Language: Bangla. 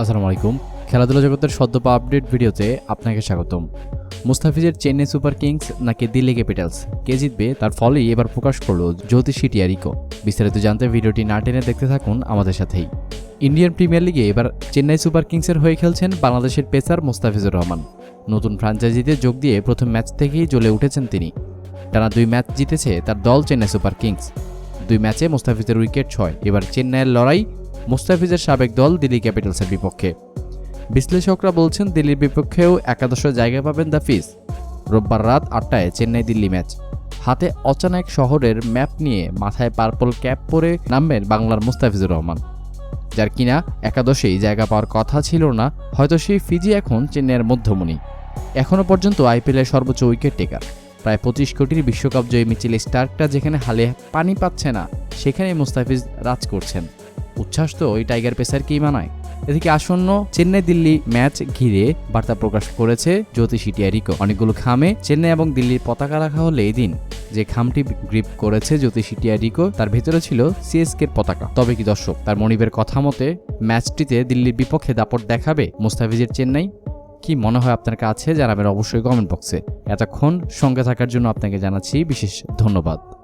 আসসালামু আলাইকুম। খেলাধুলা জগতের সদ্য সদ্যপা আপডেট ভিডিওতে আপনাকে স্বাগতম। মুস্তাফিজের চেন্নাই সুপার কিংস নাকি দিল্লি ক্যাপিটালস? কে জিতবে? তার ফলেই এবার প্রকাশ করল জ্যোতিষ টিয়ারিকো বিস্তারিত জানতে ভিডিওটি না টেনে দেখতে থাকুন আমাদের সাথেই। ইন্ডিয়ান প্রিমিয়ার লিগে এবার চেন্নাই সুপার কিংসের হয়ে খেলছেন বাংলাদেশের পেসার মুস্তাফিজুর রহমান। নতুন ফ্রাঞ্চাইজিতে যোগ দিয়ে প্রথম ম্যাচ থেকেই জ্বলে উঠেছেন তিনি। টানা দুই ম্যাচ জিতেছে তার দল চেন্নাই সুপার কিংস। দুই ম্যাচে মুস্তাফিজের উইকেট ছয়। এবার চেন্নাইয়ের লড়াই মুস্তাফিজের সাবেক দল দিল্লি ক্যাপিটালসের বিপক্ষে। বিশ্লেষকরা বলছেন, দিল্লির বিপক্ষেও একাদশ জায়গা পাবেন দ্য ফিস রোববার রাত আটটায় চেন্নাই দিল্লি ম্যাচ। হাতে অচানক শহরের ম্যাপ নিয়ে মাথায় পার্পল ক্যাপ পরে নামবেন বাংলার মুস্তাফিজুর রহমান। যার কিনা একাদশেই জায়গা পাওয়ার কথা ছিল না, হয়তো সেই ফিজি এখন চেন্নাইয়ের মধ্যমণি। এখনও পর্যন্ত আইপিএলের সর্বোচ্চ উইকেট টেকার। প্রায় পঁচিশ কোটির বিশ্বকাপ জয়ী মিচিল স্টার্কটা যেখানে হালে পানি পাচ্ছে না সেখানে মুস্তাফিজ রাজ করছেন। উচ্ছ্বাস তো ওই টাইগার পেসারকেই মানায়। এদিকে আসন্ন চেন্নাই দিল্লি ম্যাচ ঘিরে বার্তা প্রকাশ করেছে জ্যোতিষী টিয়ারিকো। অনেকগুলো খামে চেন্নাই এবং দিল্লির পতাকা রাখা হলে এই দিন। যে খামটি গ্রিপ করেছে জ্যোতিষী টিয়ারিকো, তার ভেতরে ছিল সিএসকের পতাকা। তবে কি দর্শক, তার মনিবের কথা মতে, ম্যাচটিতে দিল্লির বিপক্ষে দাপট দেখাবে মুস্তাফিজের চেন্নাই? কি মনে হয় আপনার কাছে? জানাবেন অবশ্যই কমেন্ট বক্সে। এতক্ষণ সঙ্গে থাকার জন্য আপনাকে জানাচ্ছি বিশেষ ধন্যবাদ।